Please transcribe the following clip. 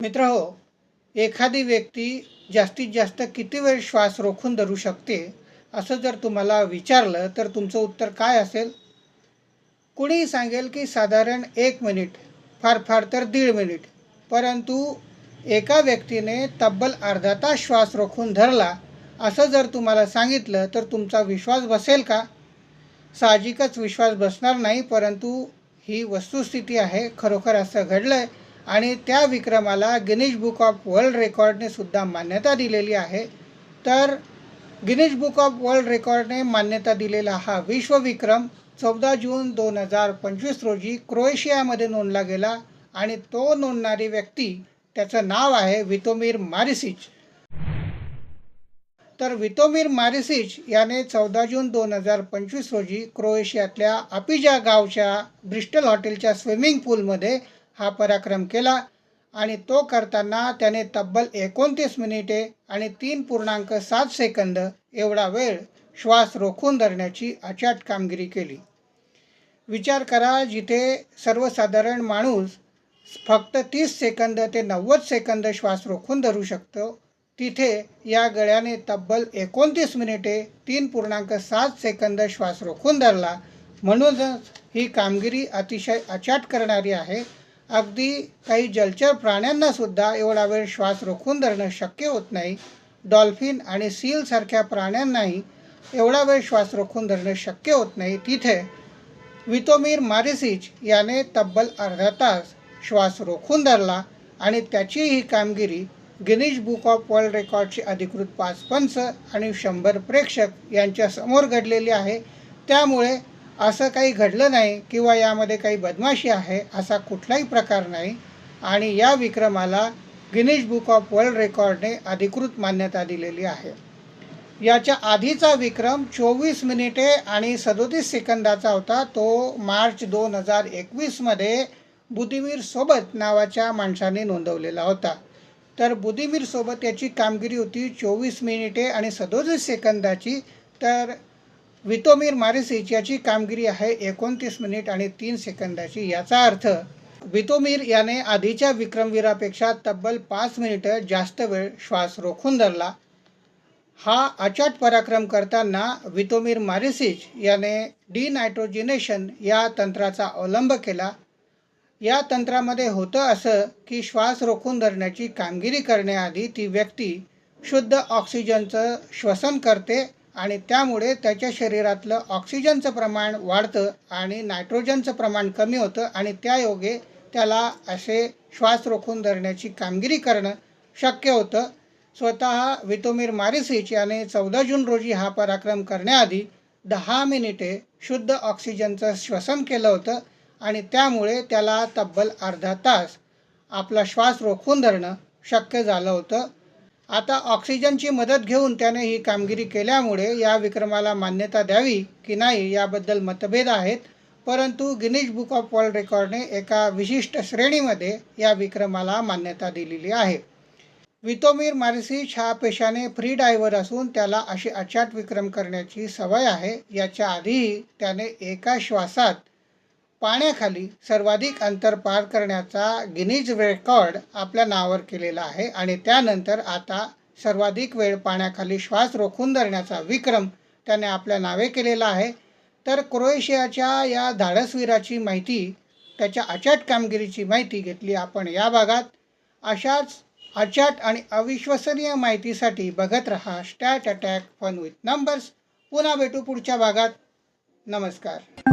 मित्र हो एखादी व्यक्ती जास्तीत जास्त किती वेळ श्वास रोखून धरू शकते असं जर तुम्हाला विचारलं तर तुमचं उत्तर काय असेल? कुणीही सांगेल की साधारण एक मिनिट फार फार तर दीड मिनिट. परंतु एका व्यक्तीने तब्बल अर्धा तास श्वास रोखून धरला असं जर तुम्हाला सांगितलं तर तुमचा विश्वास बसेल का? साहजिकच विश्वास बसणार नाही परंतु ही वस्तुस्थिती आहे खरोखर असं घडलं आहे आणि त्या विक्रमाला गिनीज बुक ऑफ वर्ल्ड रेकॉर्डने सुद्धा मान्यता दिलेली आहे. तर गिनीज बुक ऑफ वर्ल्ड रेकॉर्डने मान्यता दिलेला हा विश्वविक्रम चौदा जून दोन हजार पंचवीस रोजी क्रोएशियामध्ये नोंदला गेला आणि तो नोंदणारी व्यक्ती त्याचं नाव आहे वितोमीर मारिसिच. तर वितोमीर मारिसिच याने चौदा जून दोन हजार पंचवीस रोजी क्रोएशियातल्या अपिजा गावच्या ब्रिस्टल हॉटेलच्या स्विमिंग पूलमध्ये हा पराक्रम केला आणि तो करताना त्याने तब्बल एकोणतीस मिनिटे आणि तीन पूर्णांक सात सेकंद एवढा वेळ श्वास रोखून धरण्याची अचाट कामगिरी केली. विचार करा जिथे सर्वसाधारण माणूस फक्त तीस सेकंद ते नव्वद सेकंद श्वास रोखून धरू शकतो तिथे या गळ्याने तब्बल एकोणतीस मिनिटे तीन पूर्णांक सात सेकंद श्वास रोखून धरला. म्हणूनच ही कामगिरी अतिशय अचाट करणारी आहे. अगदी काही जलचर प्राण्यांनासुद्धा एवढा वेळ श्वास रोखून धरणं शक्य होत नाही. डॉल्फिन आणि सीलसारख्या प्राण्यांनाही एवढा वेळ श्वास रोखून धरणं शक्य होत नाही. तिथे वितोमीर मारिसिच याने तब्बल अर्धा तास श्वास रोखून धरला आणि त्याची ही कामगिरी गिनीज बुक ऑफ वर्ल्ड रेकॉर्डचे अधिकृत पाच पंच आणि शंभर प्रेक्षक यांच्यासमोर घडलेली आहे. त्यामुळे असं काही घडलं नाही किंवा यामध्ये काही बदमाशी आहे असा कुठलाही प्रकार नाही. आणि या विक्रमाला गिनीज बुक ऑफ वर्ल्ड रेकॉर्डने अधिकृत मान्यता दिलेली आहे. याच्या आधीचा विक्रम चोवीस मिनिटे आणि सदोतीस सेकंदाचा होता. तो मार्च दोन हजार एकवीसमध्ये बुद्धिवीर सोबत नावाच्या माणसाने नोंदवलेला होता. तर बुद्धिवीर सोबत याची कामगिरी होती चोवीस मिनिटे आणि सदोतीस सेकंदाची. तर वितोमीर मारिसिच याची कामगिरी आहे एकोणतीस मिनिट आणि तीन सेकंदाची. याचा अर्थ वितोमीर याने आधीच्या विक्रमवीरापेक्षा तब्बल पाच मिनिटं जास्त वेळ श्वास रोखून धरला. हा अचाट पराक्रम करताना वितोमीर मारिसिच याने डिनायट्रोजिनेशन या तंत्राचा अवलंब केला. या तंत्रामध्ये होतं असं की श्वास रोखून धरण्याची कामगिरी करण्याआधी ती व्यक्ती शुद्ध ऑक्सिजनचं श्वसन करते आणि त्यामुळे त्याच्या शरीरातलं ऑक्सिजनचं प्रमाण वाढतं आणि नायट्रोजनचं प्रमाण कमी होतं आणि त्यायोगे त्याला असे श्वास रोखून धरण्याची कामगिरी करणं शक्य होतं. स्वतः वितोमीर मारिसिच याने चौदा जून रोजी हा पराक्रम करण्याआधी दहा मिनिटे शुद्ध ऑक्सिजनचं श्वसन केलं होतं आणि त्यामुळे त्याला तब्बल अर्धा तास आपला श्वास रोखून धरणं शक्य झालं होतं. आता ऑक्सिजनची मदत घेऊन त्याने ही कामगिरी केल्यामुळे या विक्रमाला मान्यता द्यावी की नाही याबद्दल मतभेद आहेत. परंतु गिनीज बुक ऑफ वर्ल्ड रेकॉर्डने एका विशिष्ट श्रेणीमध्ये या विक्रमाला मान्यता दिलेली आहे. वितोमीर मारिसिच हा पेशाने फ्री डायव्हर असून त्याला अशी अचाट विक्रम करण्याची सवय आहे. याच्या आधीही त्याने एका श्वासात पाण्याखाली सर्वाधिक अंतर पार करण्याचा गिनीज रेकॉर्ड आपल्या नावावर केलेला आहे आणि त्यानंतर आता सर्वाधिक वेळ पाण्याखाली श्वास रोखून धरण्याचा विक्रम त्याने आपल्या नावे केलेला आहे. तर क्रोएशियाच्या या धाडसवीराची माहिती त्याच्या अचाट कामगिरीची माहिती घेतली आपण या भागात. अशाच अचाट आणि अविश्वसनीय माहितीसाठी बघत रहा stat attack fun with numbers पुन्हा भेटू पुढच्या भागात. नमस्कार.